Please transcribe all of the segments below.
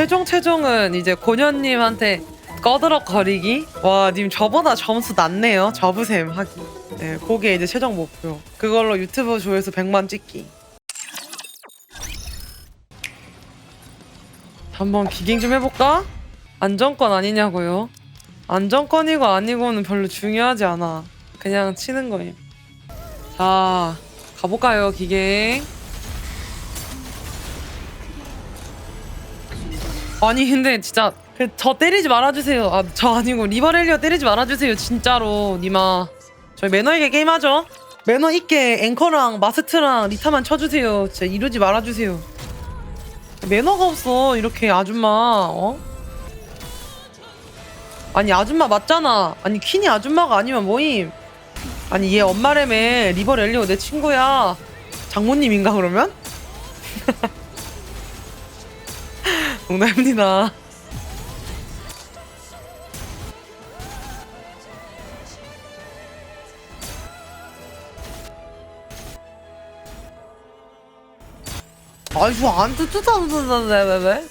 최종 최종은 이제 고년님한테 꺼드럭거리기? 와 님 저보다 점수 낮네요. 저부셈 하기. 네 그게 이제 최종 목표. 그걸로 유튜브 조회수 100만 찍기. 한번 기ging 좀 해볼까? 안정권 아니냐고요? 안정권이고 아니고는 별로 중요하지 않아. 그냥 치는 거임. 자 가볼까요 기갱 아니 근데 진짜 그 저 때리지 말아주세요. 아 저 아니고 리버렐리어 때리지 말아주세요. 진짜로 니마. 저희 매너 있게 게임하죠. 매너 있게 앵커랑 마스트랑 리타만 쳐주세요. 진짜 이러지 말아주세요. 매너가 없어 이렇게 아줌마. 어? 아니 아줌마 맞잖아. 아니 퀸이 아줌마가 아니면 뭐임? 아니 얘 엄마래매 리버렐리오 내 친구야. 장모님인가 그러면? 농담입니다. 아이고 안 뜯어뜯는데 왜 왜?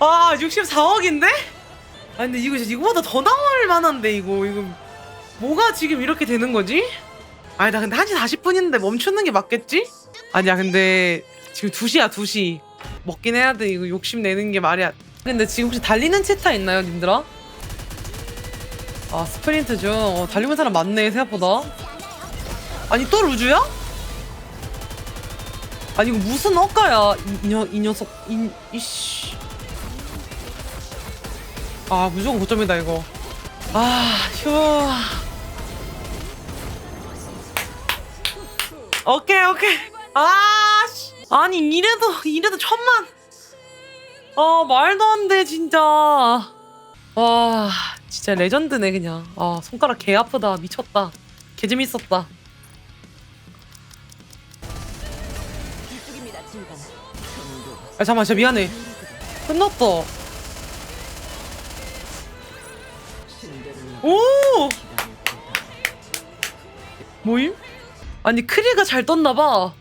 아 64억인데? 아 근데 이거 이거보다 더 나올 만한데 이거 이거 뭐가 지금 이렇게 되는 거지? 아니 나 근데 1시 40분인데 멈추는 게 맞겠지? 아니야 근데 지금 2시야 2시. 먹긴 해야 돼. 이거 욕심 내는 게 말이야. 근데 지금 혹시 달리는 체타 있나요 님들아? 아 스프린트 중. 어, 달리는 사람 많네 생각보다. 아니 또 루즈야? 아니 이거 무슨 억가야 이, 이, 녀, 이 녀석. 이, 이씨. 아 무조건 고점이다 이거. 아휴. 오케이 오케이. 아! 씨. 아니 이래도 이래도 천만. 아 말도 안 돼 진짜. 와 진짜 레전드네 그냥. 아 손가락 개 아프다. 미쳤다. 개 재밌었다. 아 잠깐만 진짜 미안해. 끝났다 오! 뭐임? 아니 크리가 잘 떴나봐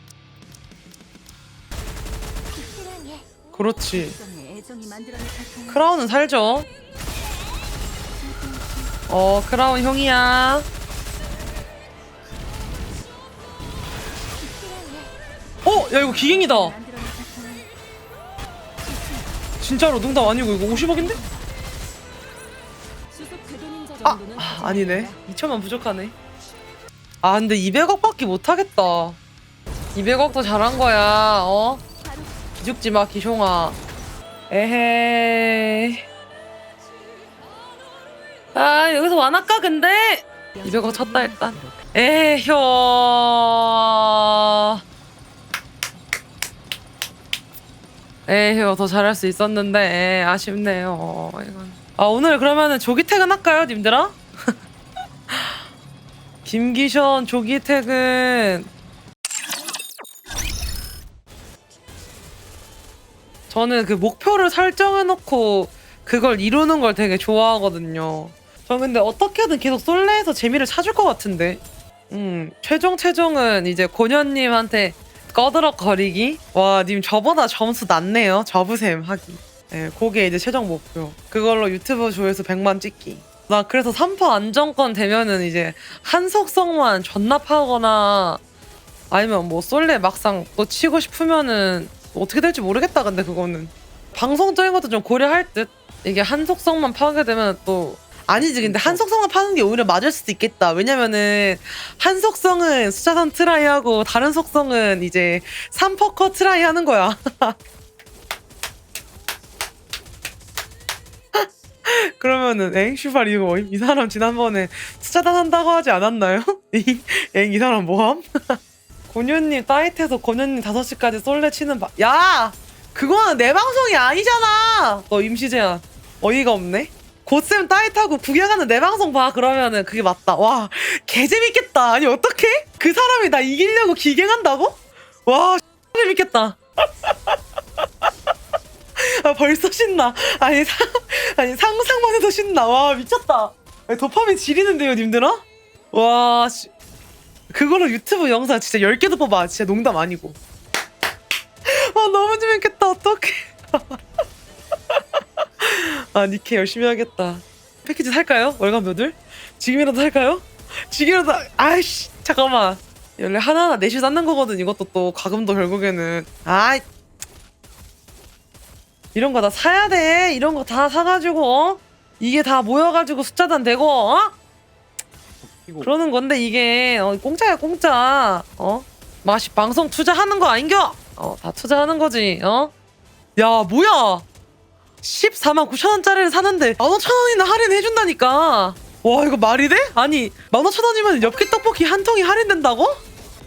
그렇지. 크라운은 살죠 어 크라운 형이야 어? 야 이거 기갱이다. 진짜로 농담 아니고 이거 50억인데? 수습 궤도닌자 아, 아 아니네 2천만 부족하네 아 근데 200억밖에 못 하겠다 200억도 잘한 거야 어? 기죽지 마 기숑아. 에헤이. 아 여기서 완할까 근데? 200억 쳤다 일단. 에휴 에휴 더 잘할 수 있었는데 에, 아쉽네요. 이건. 아 오늘 그러면은 조기 퇴근할까요 님들아? 김기션 조기 퇴근 저는 그 목표를 설정해놓고 그걸 이루는 걸 되게 좋아하거든요. 저 근데 어떻게든 계속 솔레에서 재미를 찾을 것 같은데. 음, 최종 최종은 이제 고년님한테 꺼드럭거리기. 와, 님 저보다 점수 낮네요. 저부셈 하기. 네, 그게 이제 최종 목표. 그걸로 유튜브 조회수 100만 찍기. 나 그래서 3퍼 안정권 되면은 이제 한속성만 전납하거나 아니면 뭐 솔레 막상 또 치고 싶으면은 어떻게 될지 모르겠다 근데 그거는 방송적인 것도 좀 고려할 듯 이게 한속성만 파게 되면 또 아니지 근데 한속성만 파는 게 오히려 맞을 수도 있겠다 왜냐면은 한속성은 숫자산 트라이 하고 다른 속성은 이제 3퍼커 트라이 하는 거야 그러면은 엥 슈발 이거? 이 사람 지난번에 숫자단 한다고 하지 않았나요? 이- 엥이 사람 뭐함? 고녀님 따이트에서 고녀님 5시까지 솔레 치는 바... 야! 그거는 내 방송이 아니잖아! 너 임시 제한 어이가 없네? 고쌤 따이트하고 구경하는 내 방송 봐 그러면은 그게 맞다 와 개재밌겠다 아니 어떡해? 그 사람이 나 이기려고 기갱한다고? 와 재밌겠다 아 벌써 신나 아니 상 아니 상상만 해도 신나 와 미쳤다 아니, 도파민 지리는데요 님들아? 와 씨. 그걸로 유튜브 영상 진짜 10개도 뽑아. 진짜 농담 아니고. 아, 너무 재밌겠다. 어떡해. 아, 니케 열심히 하겠다. 패키지 살까요? 월간 몇을? 지금이라도 살까요? 지금이라도, 아이씨, 잠깐만. 원래 하나하나 내시 쌓는 거거든. 이것도 또, 과금도 결국에는. 아이. 이런 거 다 사야 돼. 이런 거 다 사가지고, 어? 이게 다 모여가지고 숫자단 되고, 어? 이거 그러는 건데 이게 어, 공짜야 공짜. 어? 맛이 방송 투자하는 거 아닌겨? 어 다 투자하는 거지 어 야 뭐야? 14만 9천 원짜리를 사는데 15,000원이나 할인해 준다니까. 와 이거 말이 돼? 아니 15,000원이면 엽기 떡볶이 한 통이 할인된다고?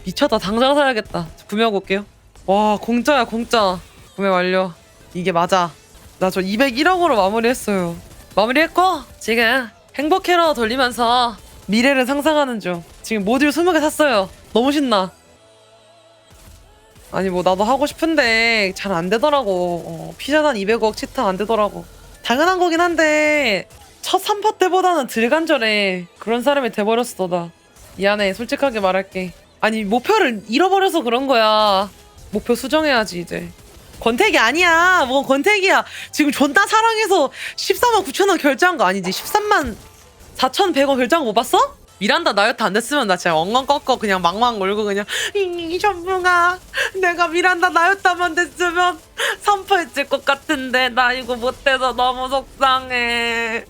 미쳤다 당장 사야겠다. 구매하고 올게요. 와 공짜야 공짜. 구매 완료. 이게 맞아. 나 저 201억으로 마무리했어요. 마무리했고 지금 행복해로 돌리면서 미래를 상상하는 중. 지금 모듈 20개 샀어요. 너무 신나. 아니 뭐 나도 하고 싶은데 잘 안 되더라고. 어, 피자단 200억 치타 안 되더라고. 당연한 거긴 한데 첫 3파 때보다는 덜 간절해. 그런 사람이 돼버렸어 나. 미안해 솔직하게 말할게. 아니 목표를 잃어버려서 그런 거야. 목표 수정해야지 이제. 권태기 아니야. 뭐 권태기야. 지금 존나 사랑해서 14만 9천 원 결제한 거 아니지? 13만 4,100원 결제한 거못 봤어? 미란다 나이트 안 됐으면 나 진짜 엉엉 꺾어 그냥 망망 울고 그냥 이 전부가 내가 미란다 나이트만 됐으면 선포했을 것 같은데 나 이거 못해서 너무 속상해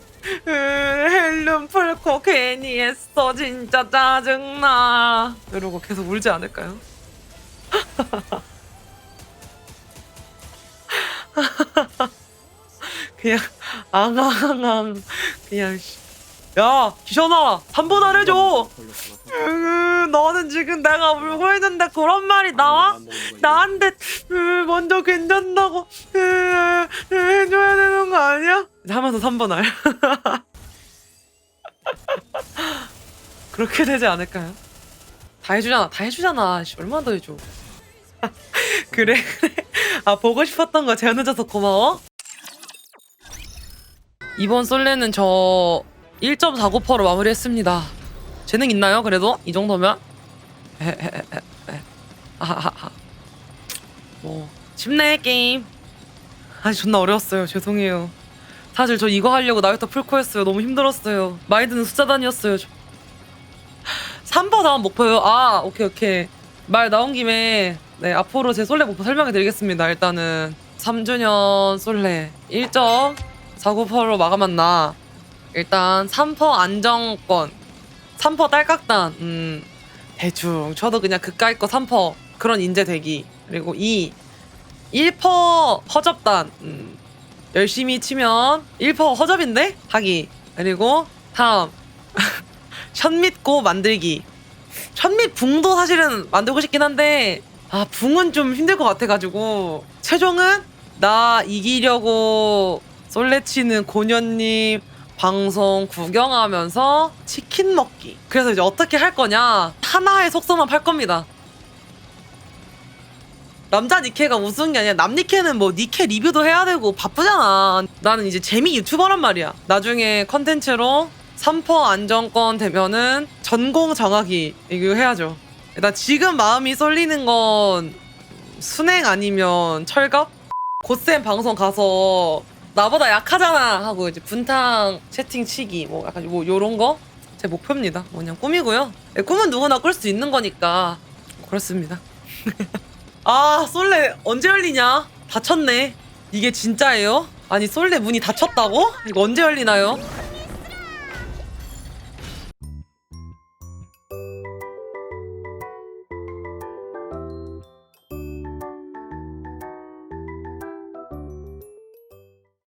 으, 헬륨 풀코 괜히 했어 진짜 짜증나 이러고 계속 울지 않을까요? 그냥 앙앙앙 그냥 씨. 야 기션아 한 번 안 해줘 으, 너는 지금 내가 울고 있는데 그런 말이 나와? 나한테 으, 먼저 괜찮다고 으, 으, 해줘야 되는 거 아니야? 하면서 3번 알 그렇게 되지 않을까요? 다 해주잖아 다 해주잖아 씨, 얼마나 더 해줘 그래 그래 아 보고 싶었던 거 재현해줘서 고마워 이번 솔레는 저 1.49%로 마무리했습니다. 재능 있나요 그래도? 이 정도면? 뭐 쉽네 게임. 아 존나 어려웠어요. 죄송해요. 사실 저 이거 하려고 나부터 풀코 했어요. 너무 힘들었어요. 마인드는 숫자단이었어요. 저. 3번 다음 목표요? 아 오케이 오케이. 말 나온 김에 네 앞으로 제 솔레 목표 설명해 드리겠습니다 일단은. 3주년 솔레. 1.49%로 마감한다 일단 3퍼 안정권 3퍼 딸깍단 음 대충. 저도 그냥 그까이 거 3퍼 그런 인재 되기. 그리고 2 1퍼 허접단 음, 열심히 치면 1퍼 허접인데? 하기. 그리고 3 션밋고 만들기. 션밋 붕도 사실은 만들고 싶긴 한데 아 붕은 좀 힘들 것 같아가지고. 최종은 나 이기려고 솔레치는 고년님 방송 구경하면서 치킨 먹기. 그래서 이제 어떻게 할 거냐? 하나의 속성만 팔 겁니다. 남자 니케가 게 아니라 남 니케는 뭐 니케 리뷰도 해야 되고 바쁘잖아. 나는 이제 재미 유튜버란 말이야. 나중에 컨텐츠로 3퍼 안정권 되면은 전공 정하기 이거 해야죠. 일단 지금 마음이 쏠리는 건 순행 아니면 철갑? 곧쌤 방송 가서 나보다 약하잖아 하고 이제 분탕 채팅 치기 뭐 약간 뭐 요런 거 제 목표입니다. 뭐 그냥 꿈이고요. 예, 꿈은 누구나 꿀 수 있는 거니까 그렇습니다. 아 솔레 언제 열리냐? 닫혔네. 이게 진짜예요? 아니 솔레 문이 닫혔다고? 이거 언제 열리나요?